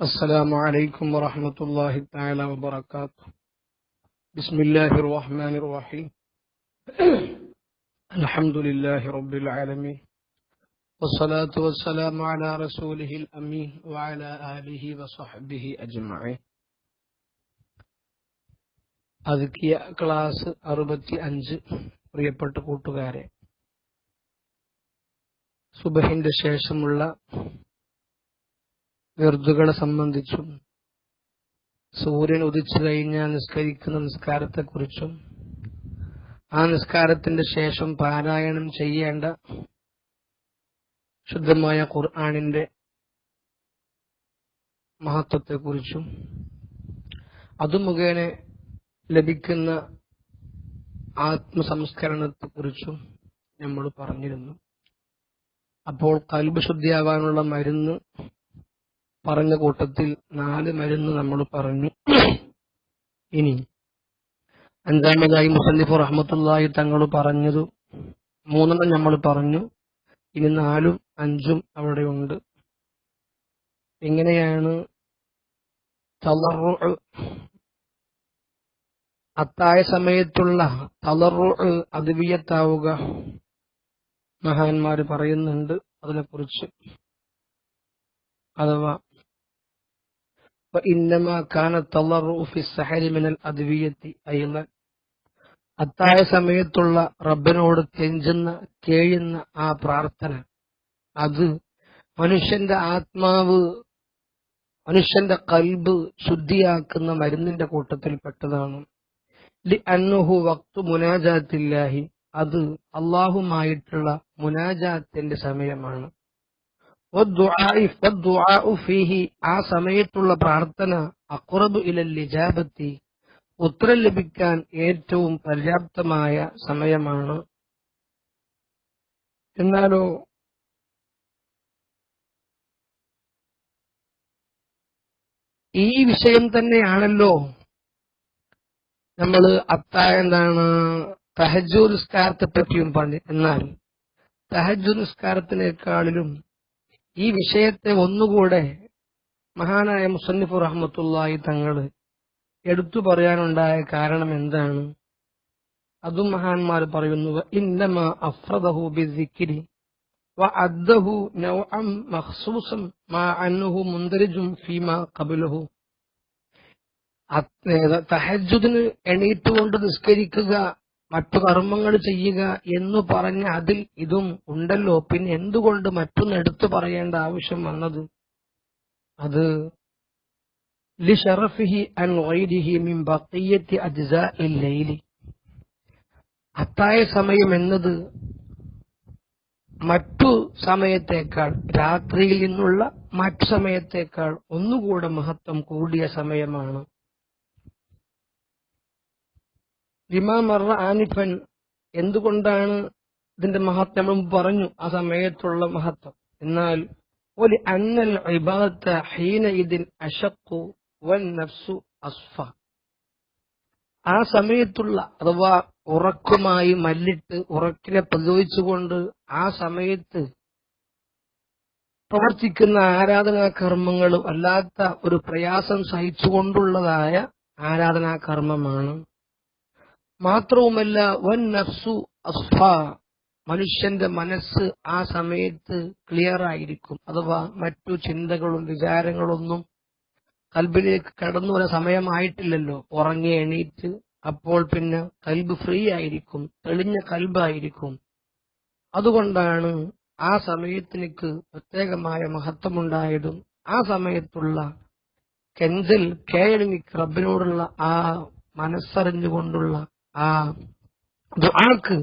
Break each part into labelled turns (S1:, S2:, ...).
S1: السلام عليكم ورحمة الله تعالى وبركاته بسم الله الرحمن الرحيم الحمد لله رب العالمين والصلاة والسلام على رسوله الأمين وعلى آله وصحبه أجمعين അതുക്കിയ class അറുപത്തി അഞ്ച് പ്രിയപ്പെട്ട കൂട്ടുകാരെ സുബഹിന്റെ ശേഷമുള്ള വെറുതുകളെ സംബന്ധിച്ചും സൂര്യൻ ഉദിച്ചു കഴിഞ്ഞാൽ നിസ്കരിക്കുന്ന നിസ്കാരത്തെക്കുറിച്ചും ആ നിസ്കാരത്തിന്റെ ശേഷം പാരായണം ചെയ്യേണ്ട ശുദ്ധമായ ഖുർആാനിന്റെ മഹത്വത്തെക്കുറിച്ചും അത് മുഖേന ലഭിക്കുന്ന ആത്മസംസ്കരണത്തെക്കുറിച്ചും നമ്മൾ പറഞ്ഞിരുന്നു. അപ്പോൾ കൽബ് ശുദ്ധിയാവാനുള്ള മരുന്ന് പറഞ്ഞ കൂട്ടത്തിൽ നാല് മരുന്ന് നമ്മൾ പറഞ്ഞു. ഇനി അഞ്ചാമതായി മുസന്നിഫ് റഹ്മത്തുള്ളാഹി തങ്ങൾ പറഞ്ഞത് മൂന്നെണ്ണം നമ്മൾ പറഞ്ഞു. ഇനി നാലും അഞ്ചും അവിടെ ഉണ്ട്. എങ്ങനെയാണ്? അത്തായ സമയത്തുള്ള തളറു അതിവിയത്താവുക മഹാന്മാര് പറയുന്നുണ്ട് അതിനെക്കുറിച്ച്. അഥവാ وإنما كان التضرع في السحر من الأدوية أيضا അത്തായ സമയത്തുള്ള റബ്ബിനോട് കെഞ്ചുന്ന കേഴുന്ന ആ പ്രാർത്ഥന അത് മനുഷ്യന്റെ ആത്മാവ് മനുഷ്യന്റെ കൽബ് ശുദ്ധിയാക്കുന്ന മരുന്നിന്റെ കൂട്ടത്തിൽപ്പെട്ടതാണ് ലി അന്നുഹു വക്തു മുനാജാത്തില്ലാഹി അത് അള്ളാഹുമായിട്ടുള്ള മുനാജാത്തിന്റെ സമയമാണ് ആ സമയത്തുള്ള പ്രാർത്ഥന അക്കുറബ് ഇലൽ ലിജാബത്തി. ഉത്തരം ലഭിക്കാൻ ഏറ്റവും പര്യാപ്തമായ സമയമാണ്. എന്നാലോ ഈ വിഷയം തന്നെയാണല്ലോ നമ്മൾ അത്ത എന്താണ് തഹജു നിസ്കാരത്തെ പറ്റിയും പറഞ്ഞു. എന്നാൽ തഹജു നിസ്കാരത്തിനേക്കാളിലും ഈ വിഷയത്തെ ഒന്നുകൂടെ മഹാനായ മുസന്നിഫു റഹ്മത്തുള്ളാഹി തങ്ങൾ എടുത്തു പറയാനുണ്ടായ കാരണം എന്താണ് അതും മഹാന്മാർ പറയുന്നു ഇന്നമ അഫ്രദഹു ബിസിക്കിരി وعده نوعا مخصوصا مع أنه مندرج فيما قبله തഹജുദിന് എണീറ്റുകൊണ്ട് നിസ്കരിക്കുക മറ്റു കർമ്മങ്ങൾ ചെയ്യുക എന്ന് പറഞ്ഞ് അതിൽ ഇതും ഉണ്ടല്ലോ. പിന്നെ എന്തുകൊണ്ട് മറ്റൊന്ന് എടുത്തു പറയേണ്ട ആവശ്യം വന്നത്? അത് ലിഷറഫിഹി അൻ മിൻ അത്തായ സമയം എന്നത് മറ്റു സമയത്തേക്കാൾ രാത്രിയിൽ നിന്നുള്ള മറ്റു സമയത്തേക്കാൾ ഒന്നുകൂടെ മഹത്വം കൂടിയ സമയമാണ്. ലിമാമറ ആനിഫൻ എന്തുകൊണ്ടാണ് ഇതിന്റെ മഹത്വം? നമ്മൾ പറഞ്ഞു ആ സമയത്തുള്ള മഹത്വം. എന്നാൽ ഒരു അന്നൽ ഇബാദത്ത ഹീന ഇതിൽ അഷക്കു വൻ നഫ്സു അസ്ഫ. ആ സമയത്തുള്ള അഥവാ ഉറക്കുമായി മല്ലിട്ട് ഉറക്കിനെ പ്രതിരോധിച്ചുകൊണ്ട് ആ സമയത്ത് പ്രവർത്തിക്കുന്ന ആരാധനാ കർമ്മങ്ങളും അല്ലാത്ത ഒരു പ്രയാസം സഹിച്ചുകൊണ്ടുള്ളതായ ആരാധനാ കർമ്മമാണ് മാത്രവുമല്ല വൻ നഫ്സു അസ്ഫ മനുഷ്യന്റെ മനസ്സ് ആ സമയത്ത് ക്ലിയർ ആയിരിക്കും അഥവാ മറ്റു ചിന്തകളും വിചാരങ്ങളൊന്നും കൽബിലേക്ക് കടന്നു വരാൻ സമയമായിട്ടില്ലല്ലോ. ഉറങ്ങി എണീറ്റ് അപ്പോൾ പിന്നെ കൽബ് ഫ്രീ ആയിരിക്കും തെളിഞ്ഞ കൽബായിരിക്കും അതുകൊണ്ടാണ് ആ സമയത്തിനിക്ക് പ്രത്യേകമായ മഹത്വമുണ്ടായതും ആ സമയത്തുള്ള കെഞ്ചൽ കേഴമിക്ക് റബ്ബിനോടുള്ള ആ മനസ്സറിഞ്ഞുകൊണ്ടുള്ള ആ ദുആക്ക്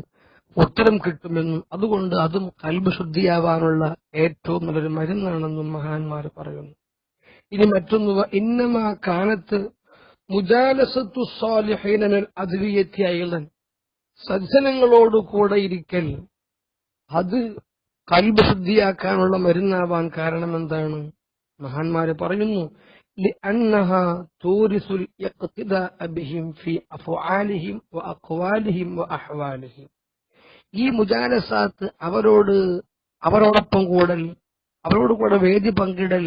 S1: ഉത്തരം കിട്ടുമെന്നും അതുകൊണ്ട് അതും കൽബ് ശുദ്ധിയാവാനുള്ള ഏറ്റവും നല്ലൊരു മരുന്നാണെന്നും മഹാന്മാർ പറയുന്നു. ഇനി മറ്റൊന്നുവ ഇന്നമാ കാലത്ത് മുജാലസത്തു സ്വാലിഹീനൽ അദ്വിയത്തി അയലൻ സജ്ജനങ്ങളോട് കൂടെ ഇരിക്കൽ അത് കൽബ് ശുദ്ധിയാക്കാനുള്ള മരുന്നാവാൻ കാരണം എന്താണ് മഹാന്മാര് പറയുന്നു لأنها تورث الاقتداء بهم في أفعالهم وأقوالهم وأحوالهم ഈ മുജാലസാത്ത് അവരോട് അവരോടൊപ്പം കൂടൽ അവരോട് കൂടെ വേദി പങ്കിടൽ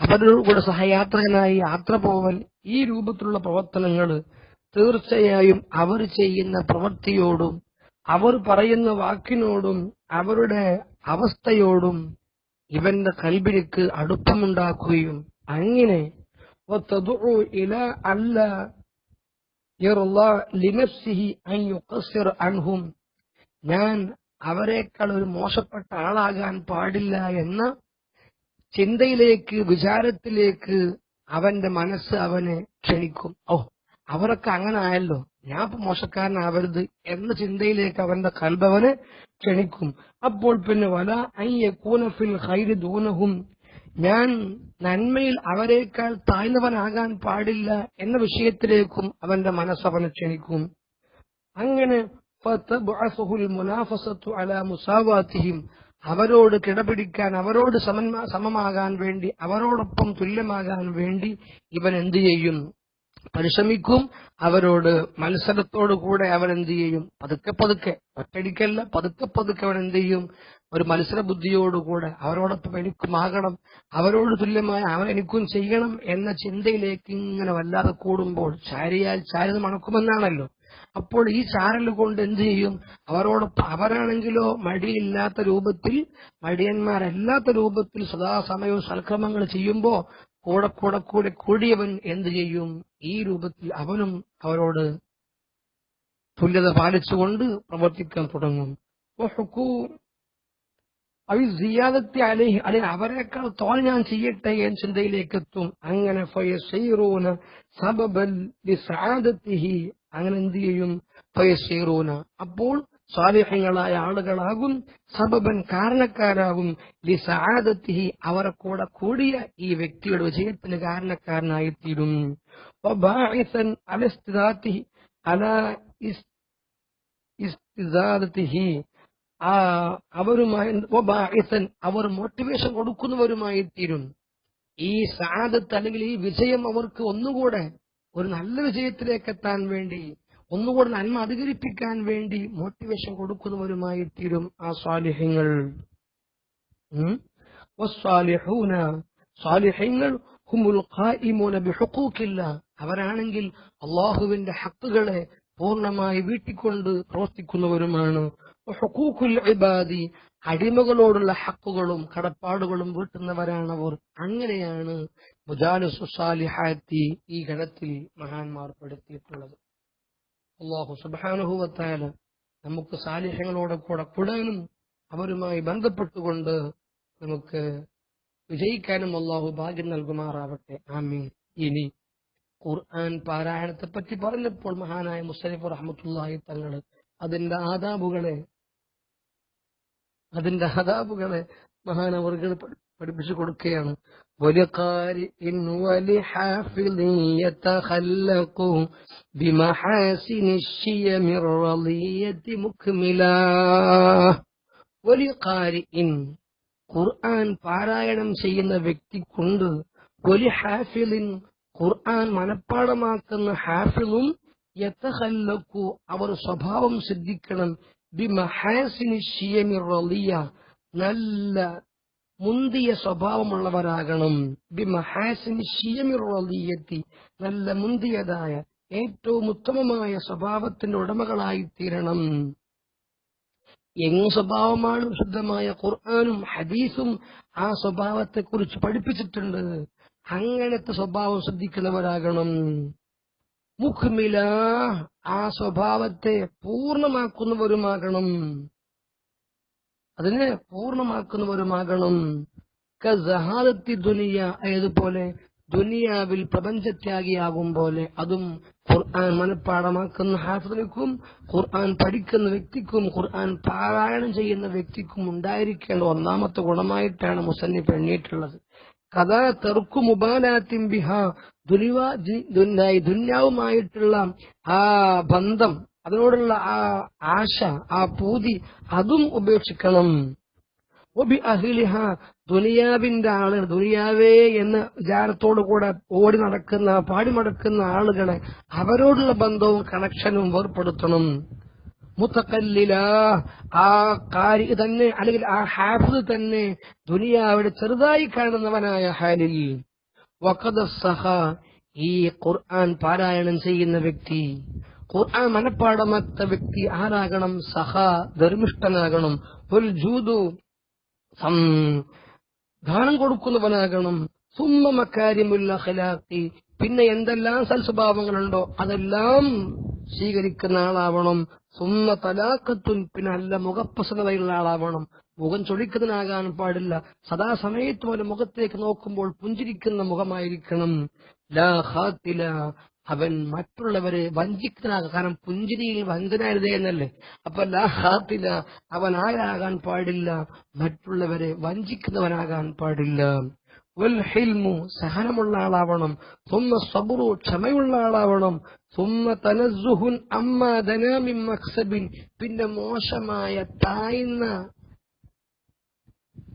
S1: അവരുടെ കൂടെ സഹയാത്രകനായി യാത്ര പോവൽ ഈ രൂപത്തിലുള്ള പ്രവർത്തനങ്ങൾ തീർച്ചയായും അവർ ചെയ്യുന്ന പ്രവൃത്തിയോടും അവർ പറയുന്ന വാക്കിനോടും അവരുടെ അവസ്ഥയോടും ഇവന്റെ കൽബിലേക്ക് അടുപ്പമുണ്ടാക്കുകയും അങ്ങനെ وتدعو إلى ألا يرضى لنفسه أن يقصر عنهم ഞാൻ അവരെക്കാൾ ഒരു മോശപ്പെട്ട ആളാകാൻ പാടില്ല എന്ന ചിന്തയിലേക്ക് വിചാരത്തിലേക്ക് അവന്റെ മനസ്സ് അവനെ ക്ഷണിക്കും ഓ അവരൊക്കെ അങ്ങനെ ആയല്ലോ ഞാൻ ഇപ്പൊ മോശക്കാരനാവരുത് എന്ന ചിന്തയിലേക്ക് അവന്റെ കൽബവനെ ക്ഷണിക്കും അപ്പോൾ പിന്നെ വല അയ്യൂനഫിൽ ഹൈരി ദൂനഹും ഞാൻ നന്മയിൽ അവരെക്കാൾ താഴ്ന്നവനാകാൻ പാടില്ല എന്ന വിഷയത്തിലേക്കും അവന്റെ മനസ്സവന ക്ഷണിക്കും. അങ്ങനെ അവരോട് കിടപിടിക്കാൻ അവരോട് സമമാകാൻ വേണ്ടി അവരോടൊപ്പം തുല്യമാകാൻ വേണ്ടി ഇവൻ എന്തു ചെയ്യും? പരിശ്രമിക്കും. അവരോട് മത്സരത്തോടു കൂടെ അവൻ എന്ത് ചെയ്യും? പതുക്കെ പതുക്കെ ഒറ്റടിക്കല്ല പതുക്കെ പതുക്കെ അവൻ എന്ത് ചെയ്യും? ഒരു മത്സര ബുദ്ധിയോടുകൂടെ അവരോടൊപ്പം എനിക്കുമാകണം അവരോട് തുല്യമായ അവൻ എനിക്കും ചെയ്യണം എന്ന ചിന്തയിലേക്ക് ഇങ്ങനെ വല്ലാതെ കൂടുമ്പോൾ ചാരിയാൽ ചാരത് മണക്കുമെന്നാണല്ലോ. അപ്പോൾ ഈ ചാരൽ കൊണ്ട് എന്ത് ചെയ്യും? അവരോടൊപ്പം അവരാണെങ്കിലോ മടിയില്ലാത്ത രൂപത്തിൽ മടിയന്മാരല്ലാത്ത രൂപത്തിൽ സദാസമയവും സൽക്രമങ്ങൾ ചെയ്യുമ്പോൾ കൂടെ കൂടെ കൂടെ കൂടിയവൻ എന്ത് ചെയ്യും? ഈ രൂപത്തിൽ അവനും അവരോട് തുല്യത പാലിച്ചുകൊണ്ട് പ്രവർത്തിക്കാൻ തുടങ്ങും. അവ സിയാദത്തി അലേഹി അല്ലെങ്കിൽ അവരെക്കാൾ തോൽ ഞാൻ ചെയ്യട്ടെ എന്ന ചിന്തയിലേക്ക് എത്തും അങ്ങനെ ഫയസൈറൂന സബബൽ അങ്ങനെ എന്ത് ചെയ്യും? ഫയസൈറൂന. അപ്പോൾ സ്വാലിഹ്യങ്ങളായ ആളുകളാകും സബബൻ കാരണക്കാരാകും. ലിസആദത്തിഹി അവരെ കൂടെ കൂടിയ ഈ വ്യക്തിയുടെ വിജയത്തിന് കാരണക്കാരനായി തീരും വബാഇസൻ അലസ്തിദാത്തിഹി അല ആ അവരുമായി അവർ മോട്ടിവേഷൻ കൊടുക്കുന്നവരുമായി തീരുന്നു. ഈ സാദത്ത് അല്ലെങ്കിൽ ഈ വിജയം അവർക്ക് ഒന്നുകൂടെ ഒരു നല്ല വിജയത്തിലേക്ക് എത്താൻ വേണ്ടി ഒന്നുകൂടെ നന്മ അധികരിപ്പിക്കാൻ വേണ്ടി മോട്ടിവേഷൻ കൊടുക്കുന്നവരുമായി തീരും ആ സ്വാലിഹ്യങ്ങൾ സ്വാലിഹ്യങ്ങൾ അവരാണെങ്കിൽ അള്ളാഹുവിന്റെ ഹക്കുകളെ പൂർണമായി വീട്ടിക്കൊണ്ട് പ്രവർത്തിക്കുന്നവരുമാണ്. ഹുഖൂഖുൽ ഇബാദി അടിമകളോടുള്ള ഹക്കുകളും കടപ്പാടുകളും വീട്ടുന്നവരാണവർ അങ്ങനെയാണ് മുജാലിസു സാലിഹാത്തി ഈ ഗണത്തിൽ മഹാന്മാർ പെടുത്തിയിട്ടുള്ളത്. അള്ളാഹു സുബാനുഭവത്താൽ നമുക്ക് സാലിഹ്യങ്ങളോടെ കൂടെ കൂടാനും അവരുമായി ബന്ധപ്പെട്ടുകൊണ്ട് നമുക്ക് വിജയിക്കാനും അള്ളാഹു ഭാഗ്യം നൽകുമാറാവട്ടെ. ആമീൻ. ഇനി ഖുർആൻ പാരായണത്തെ പറ്റി പറഞ്ഞപ്പോൾ മഹാനായ മുസ്ലിഫ് റഹ്മത്തുള്ളാഹി തങ്ങൾ അതിന്റെ ആദാബുകളെ അതിന്റെ ഹതാബുകളെ മഹാനവർകൾ പഠിപ്പിച്ചു കൊടുക്കുകയാണ്. ഖുർആൻ പാരായണം ചെയ്യുന്ന വ്യക്തിക്കുണ്ട്. ഒരു ഹാഫിലിൻ ഖുർആൻ മനഃപ്പാടമാക്കുന്ന ഹാഫിലും യത്തഹല്ലക്കു അവർ സ്വഭാവം സിദ്ധിക്കണം. നല്ല മുന്തിയ സ്വഭാവമുള്ളവരാകണം. നല്ല മുന്തിയതായ ഏറ്റവും ഉത്തമമായ സ്വഭാവത്തിന്റെ ഉടമകളായി തീരണം. എങ്ങ് സ്വഭാവമാണ് ശുദ്ധമായ ഖുർആാനും ഹദീസും ആ സ്വഭാവത്തെ കുറിച്ച് പഠിപ്പിച്ചിട്ടുണ്ട്. അങ്ങനത്തെ സ്വഭാവം ശ്രദ്ധിക്കുന്നവരാകണം. മുഖ്മില ആ സ്വഭാവത്തെ പൂർണമാക്കുന്നവരുമാകണം അതിനെ പൂർണമാക്കുന്നവരുമാകണം കസഹാദത്തി ദുനിയ ഏതുപോലെ ദുനിയാവിൽ പ്രപഞ്ചത്യാഗിയാകും പോലെ അതും ഖുർആൻ മനഃപ്പാടമാക്കുന്ന ഹാഫിദിനും ഖുർആൻ പഠിക്കുന്ന വ്യക്തിക്കും ഖുർആൻ പാരായണം ചെയ്യുന്ന വ്യക്തിക്കും ഉണ്ടായിരിക്കേണ്ട ഒന്നാമത്തെ ഗുണമായിട്ടാണ് മുസന്നിഫ് എണ്ണിയിട്ടുള്ളത് കഥ മുബാലാത്തിൻ ബിഹ ദുനിവാ ദുന്യാവുമായിട്ടുള്ള ആ ബന്ധം അതിനോടുള്ള ആ ആശ ആ പൂതി അതും ഉപേക്ഷിക്കണം. ഒബി അഹിലിഹ ദുനിയാവിന്റെ ആളുകൾ ദുനിയാവേ എന്ന വിചാരത്തോടു കൂടെ ഓടി നടക്കുന്ന പാടി മടക്കുന്ന ആളുകളെ അവരോടുള്ള ബന്ധവും കണക്ഷനും വേർപ്പെടുത്തണം മുത്തക്കല്ലില. ആ കാരി തന്നെ അല്ലെങ്കിൽ ആ ഹാഫിദ് തന്നെ ദുനിയാവിടെ ചെറുതായി കാണുന്നവനായ ഹാലിൽ. വഖദ സഹ ഈ ഖുർആൻ പാരായണം ചെയ്യുന്ന വ്യക്തി. ഖുർആൻ മനഃപ്പാടമത്ത വ്യക്തി ആരാകണം? സഹ ധർമ്മിഷ്ഠനാകണം. ഒരു ജൂതു ദാനം കൊടുക്കുന്നവനാകണം. സുമ്മ മക്കാരിമുല്ല പിന്നെ എന്തെല്ലാം സൽസ്വഭാവങ്ങളുണ്ടോ? അതെല്ലാം സ്വീകരിക്കുന്ന ആളാവണം. സ്വന്ന തലാക്കത്തുൻ പിന്നെ നല്ല മുഖപ്രസന്നതയുള്ള ആളാവണം. മുഖം ചൊളിക്കുന്നതിനാകാൻ പാടില്ല. സദാസമയത്തും പോലെ മുഖത്തേക്ക് നോക്കുമ്പോൾ പുഞ്ചിരിക്കുന്ന മുഖമായിരിക്കണം. ലാ അവൻ മറ്റുള്ളവരെ വഞ്ചിക്കുന്നതാകാം. കാരണം പുഞ്ചിരിയിൽ വഞ്ചനരുത് എന്നല്ലേ. അപ്പൊ ലാഹാത്തില അവൻ ആരാകാൻ പാടില്ല. മറ്റുള്ളവരെ വഞ്ചിക്കുന്നവനാകാൻ പാടില്ല. വൽ ഹിൽമു. സഹനമുള്ള ആളാവണം. സുമ്മ സബുറു. ക്ഷമയുള്ള ആളാവണം. പിന്നെ മോശമായ താഴ്ന്ന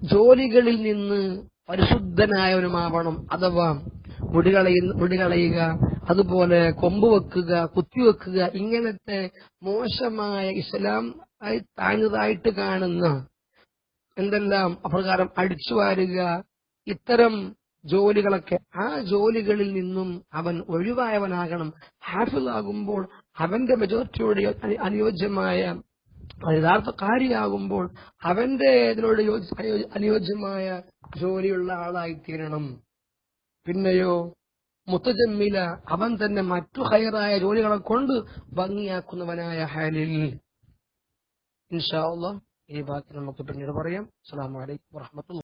S1: ജോലികളിൽ നിന്ന് പരിശുദ്ധനായവനുമാവണം അഥവാ മുടികളയ മുടികളയുക അതുപോലെ കൊമ്പുവെക്കുക കുത്തിവെക്കുക ഇങ്ങനത്തെ മോശമായ ഇസ്ലാം താഴ്ന്നതായിട്ട് കാണുന്ന എന്തെല്ലാം അപ്രകാരം അടിച്ചു വാരുക ഇത്തരം ജോലികളൊക്കെ ആ ജോലികളിൽ നിന്നും അവൻ ഒഴിവായവനാകണം. ഹാഫിളാകുമ്പോൾ അവന്റെ മെജോറിറ്റിയോട് അനു- അനുയോജ്യമായ യഥാർത്ഥ കാര്യമാകുമ്പോൾ അവന്റെ ഇതിനോട് യോജി- അനുയോജ്യമായ ജോലിയുള്ള ആളായി തീരണം പിന്നെയോ മുത്തജമ്മില അവൻ തന്നെ മറ്റു ഹയറായ ജോലികളെ കൊണ്ട് ഭംഗിയാക്കുന്നവനായ ഹാലിൽ. ഇൻഷാ അള്ളാഹ് ഈ ബാക്കി നമുക്ക് പിന്നീട് പറയാം. അസ്സാം അലൈക്കും വറഹ്മത്തുള്ളാഹി